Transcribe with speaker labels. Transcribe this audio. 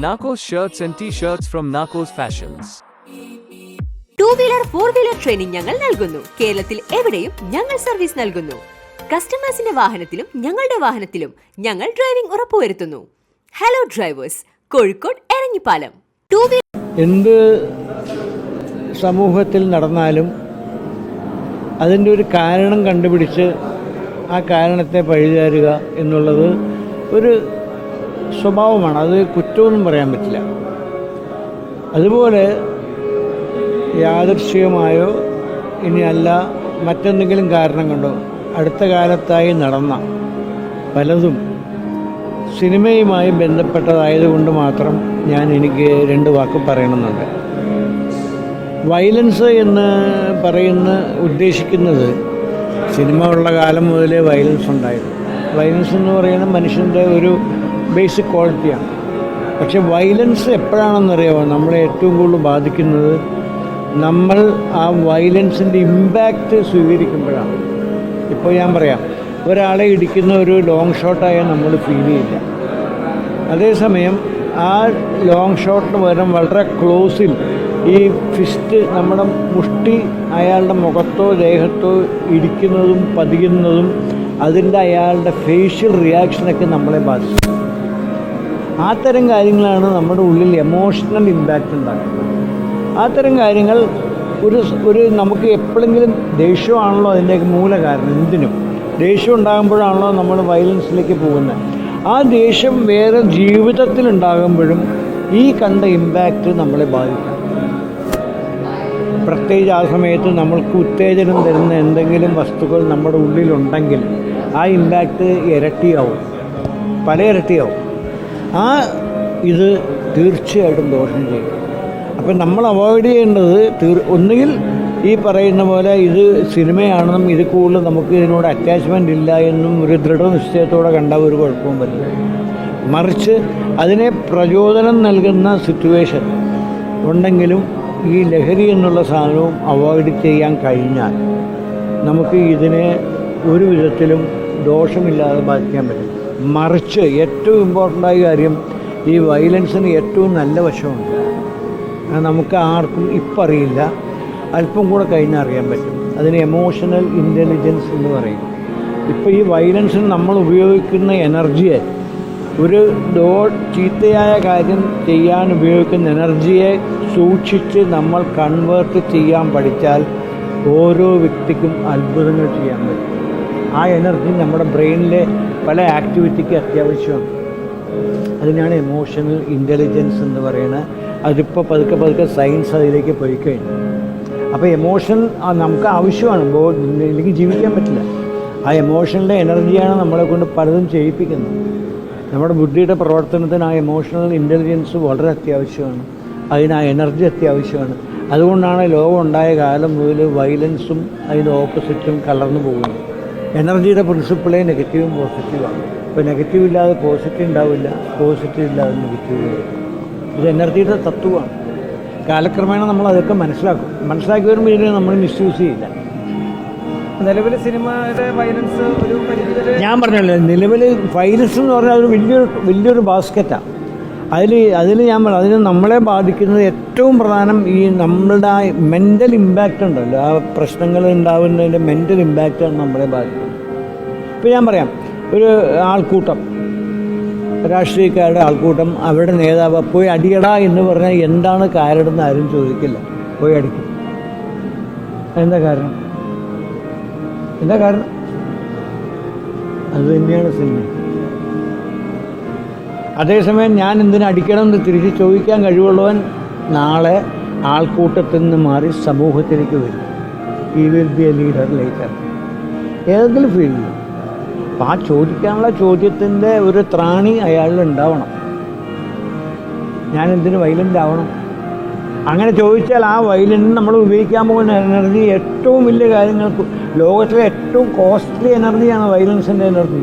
Speaker 1: Narcos shirts and t-shirts from Narcos Fashions.
Speaker 2: Two wheeler four wheeler training ഞങ്ങൾ നൽകുന്നു. കേരളത്തിൽ എവിടെയും ഞങ്ങൾ സർവീസ് നൽകുന്നു. കസ്റ്റമേഴ്സിന്റെ വാഹനത്തിലും ഞങ്ങളുടെ വാഹനത്തിലും ഞങ്ങൾ ഡ്രൈവിംഗ് ഉറപ്പുവരുത്തുന്നു. Hello drivers Kozhikode Eranhipalam. Two wheeler
Speaker 3: എന്ത് സമൂഹത്തിൽ നടന്നാലും അതിന്റെ ഒരു കാരണം കണ്ടുപിടിച്ച് ആ കാരണത്തെ പഴിചാരുക എന്നുള്ളത് ഒരു സ്വഭാവമാണ്. അത് കുറ്റമൊന്നും പറയാൻ പറ്റില്ല. അതുപോലെ യാദൃശ്ചികമായോ ഇനി അല്ല മറ്റെന്തെങ്കിലും കാരണം കൊണ്ടോ അടുത്ത കാലത്തായി നടന്ന പലതും സിനിമയുമായി ബന്ധപ്പെട്ടതായതുകൊണ്ട് മാത്രം ഞാൻ എനിക്ക് രണ്ട് വാക്ക് പറയണമെന്നുണ്ട്. വയലൻസ് എന്ന് പറയുന്ന ഉദ്ദേശിക്കുന്നത് സിനിമ ഉള്ള കാലം മുതലേ വയലൻസ് ഉണ്ടായിരുന്നു. വയലൻസ് എന്ന് പറയുന്നത് മനുഷ്യന്റെ ഒരു ബേസിക് ക്വാളിറ്റിയാണ് പക്ഷെ വയലൻസ് എപ്പോഴാണെന്നറിയാമോ നമ്മളെ ഏറ്റവും കൂടുതൽ ബാധിക്കുന്നത് നമ്മൾ ആ വയലൻസിന്റെ ഇമ്പാക്റ്റ് സ്വീകരിക്കുമ്പോഴാണ്. ഇപ്പോൾ ഞാൻ പറയാം ഒരാളെ ഇടിക്കുന്ന ഒരു ലോങ് ഷോട്ടായാൽ നമ്മൾ ഫീൽ ചെയ്യില്ല. അതേസമയം ആ ലോങ് ഷോട്ടിന് പകരം വളരെ ക്ലോസിൽ ഈ ഫിസ്റ്റ് നമ്മുടെ മുഷ്ടി അയാളുടെ മുഖത്തോ ദേഹത്തോ ഇടിക്കുന്നതും പതിയുന്നതും അതിന്റെ അയാളുടെ ഫേഷ്യൽ റിയാക്ഷനൊക്കെ നമ്മളെ ബാധിക്കും. ആ തരം കാര്യങ്ങളാണ് നമ്മുടെ ഉള്ളിൽ എമോഷണൽ ഇമ്പാക്റ്റ് ഉണ്ടാക്കുന്നത്. ആ തരം കാര്യങ്ങൾ ഒരു ഒരു നമുക്ക് എപ്പോഴെങ്കിലും ദേഷ്യമാണല്ലോ അതിന്റെയൊക്കെ മൂല കാരണം എന്തിനും. ദേഷ്യം ഉണ്ടാകുമ്പോഴാണല്ലോ നമ്മൾ വയലൻസിലേക്ക് പോകുന്നത്. ആ ദേഷ്യം വേറെ ജീവിതത്തിൽ ഉണ്ടാകുമ്പോഴും ഈ കണ്ട ഇമ്പാക്റ്റ് നമ്മളെ ബാധിക്കും. പ്രത്യേകിച്ച് ആ സമയത്ത് നമ്മൾക്ക് ഉത്തേജനം തരുന്ന എന്തെങ്കിലും വസ്തുക്കൾ നമ്മുടെ ഉള്ളിലുണ്ടെങ്കിൽ ആ ഇമ്പാക്റ്റ് ഇരട്ടിയാവും. പല ഇരട്ടിയാവും ആ ഇത് തീർച്ചയായിട്ടും ദോഷം ചെയ്യും. അപ്പം നമ്മൾ അവോയ്ഡ് ചെയ്യേണ്ടത് തീർ ഒന്നുകിൽ ഈ പറയുന്ന പോലെ ഇത് സിനിമയാണെന്നും ഇത് കൂടുതൽ നമുക്ക് ഇതിനോട് അറ്റാച്ച്മെന്റ് ഇല്ല എന്നും ഒരു ദൃഢനിശ്ചയത്തോടെ കണ്ട ഒരു കുഴപ്പവും വരില്ല. മറിച്ച് അതിനെ പ്രചോദനം നൽകുന്ന സിറ്റുവേഷൻ ഉണ്ടെങ്കിലും ഈ ലഹരി എന്നുള്ള സാധനവും അവോയ്ഡ് ചെയ്യാൻ കഴിഞ്ഞാൽ നമുക്ക് ഇതിനെ ഒരു വിധത്തിലും ദോഷമില്ലാതെ ബാധിക്കാൻ പറ്റും മറിച്ച് ഏറ്റവും ഇമ്പോർട്ടന്റ് ആയ കാര്യം ഈ വയലൻസിന് ഏറ്റവും നല്ല വശമുണ്ട്. നമുക്ക് ആർക്കും ഇപ്പം അറിയില്ല അല്പം കൂടെ കഴിഞ്ഞാൽ അറിയാൻ പറ്റും. അതിന് എമോഷണൽ ഇന്റലിജൻസ് എന്ന് പറയും. ഇപ്പോൾ ഈ വയലൻസിന് നമ്മൾ ഉപയോഗിക്കുന്ന എനർജിയെ ഒരു ദോ ചീത്തയായ കാര്യം ചെയ്യാൻ ഉപയോഗിക്കുന്ന എനർജിയെ സൂക്ഷിച്ച് നമ്മൾ കൺവേർട്ട് ചെയ്യാൻ പഠിച്ചാൽ ഓരോ വ്യക്തിക്കും അത്ഭുതങ്ങൾ ചെയ്യാൻ പറ്റും. ആ എനർജി നമ്മുടെ ബ്രെയിനിലെ പല ആക്ടിവിറ്റിക്ക് അത്യാവശ്യമാണ്. അതിനാണ് എമോഷണൽ ഇന്റലിജൻസ് എന്ന് പറയുന്നത് അതിപ്പോൾ പതുക്കെ പതുക്കെ സയൻസ് അതിലേക്ക് പോയി കഴിഞ്ഞു അപ്പോൾ എമോഷൻ നമുക്ക് ആവശ്യമാണ്. ഇല്ലെങ്കിൽ ജീവിക്കാൻ പറ്റില്ല. ആ എമോഷണലിന്റെ എനർജിയാണ് നമ്മളെ കൊണ്ട് പലതും ചെയ്യിപ്പിക്കുന്നത്. നമ്മുടെ ബുദ്ധിയുടെ പ്രവർത്തനത്തിന് ആ എമോഷണൽ ഇന്റലിജൻസ് വളരെ അത്യാവശ്യമാണ്. അതിന് ആ എനർജി അത്യാവശ്യമാണ്. അതുകൊണ്ടാണ് ലോകം ഉണ്ടായ കാലം മുതൽ വയലൻസും അതിന്റെ ഓപ്പോസിറ്റും കലർന്നു പോകുന്നത്. എനർജിയുടെ പ്രിൻസിപ്പിളെ നെഗറ്റീവും പോസിറ്റീവാണ് ഇപ്പോൾ നെഗറ്റീവ് ഇല്ലാതെ പോസിറ്റീവ് ഉണ്ടാവില്ല. പോസിറ്റീവ് ഇല്ലാതെ നെഗറ്റീവ് ഇത് എനർജിയുടെ തത്വമാണ്. കാലക്രമേണ നമ്മൾ അതൊക്കെ മനസ്സിലാക്കും. മനസ്സിലാക്കി വരുമ്പോൾ ഇതിനെ നമ്മൾ മിസ്യൂസ് ചെയ്യില്ല.
Speaker 4: നിലവിലെ സിനിമയുടെ വയലൻസ് ഒരു
Speaker 3: ഞാൻ പറഞ്ഞല്ലോ നിലവിൽ വൈലൻസ് എന്ന് പറഞ്ഞാൽ ഒരു വലിയൊരു വലിയൊരു ബാസ്ക്കറ്റാണ് അതിൽ അതിൽ ഞാൻ അതിന് നമ്മളെ ബാധിക്കുന്നത് ഏറ്റവും പ്രധാനം ഈ നമ്മളുടെ ആ മെന്റൽ ഇമ്പാക്റ്റ് ഉണ്ടല്ലോ. ആ പ്രശ്നങ്ങൾ ഉണ്ടാവുന്നതിന്റെ മെന്റൽ ഇമ്പാക്റ്റാണ് നമ്മളെ ബാധിക്കുന്നത്. ഇപ്പോൾ ഞാൻ പറയാം ഒരു ആൾക്കൂട്ടം രാഷ്ട്രീയക്കാരുടെ ആൾക്കൂട്ടം അവരുടെ നേതാവ് പോയി അടിയടാ എന്ന് പറഞ്ഞാൽ എന്താണ് കാരണം ആരും ചോദിക്കില്ല. പോയി അടിക്കും. എന്താ കാരണം? എന്താ കാരണം? അത് തന്നെയാണ് സിനിമ. അതേസമയം ഞാൻ എന്തിനു അടിക്കണം എന്ന് തിരിച്ച് ചോദിക്കാൻ കഴിവുള്ളവൻ നാളെ ആൾക്കൂട്ടത്തിൽ നിന്ന് മാറി സമൂഹത്തിലേക്ക് വരും. ഈ will be a leader later ഏതെങ്കിലും ഫീൽഡിൽ അപ്പം ആ ചോദിക്കാനുള്ള ചോദ്യത്തിന്റെ ഒരു ത്രാണി അയാളിൽ ഉണ്ടാവണം. ഞാൻ എന്തിനു വൈലന്റ് ആവണം? അങ്ങനെ ചോദിച്ചാൽ ആ വയലിന് നമ്മൾ ഉപയോഗിക്കാൻ പോകുന്ന എനർജി ഏറ്റവും വലിയ കാര്യങ്ങൾക്ക് ലോകത്തിലെ ഏറ്റവും കോസ്റ്റ്ലി എനർജിയാണ് വയലൻസിന്റെ എനർജി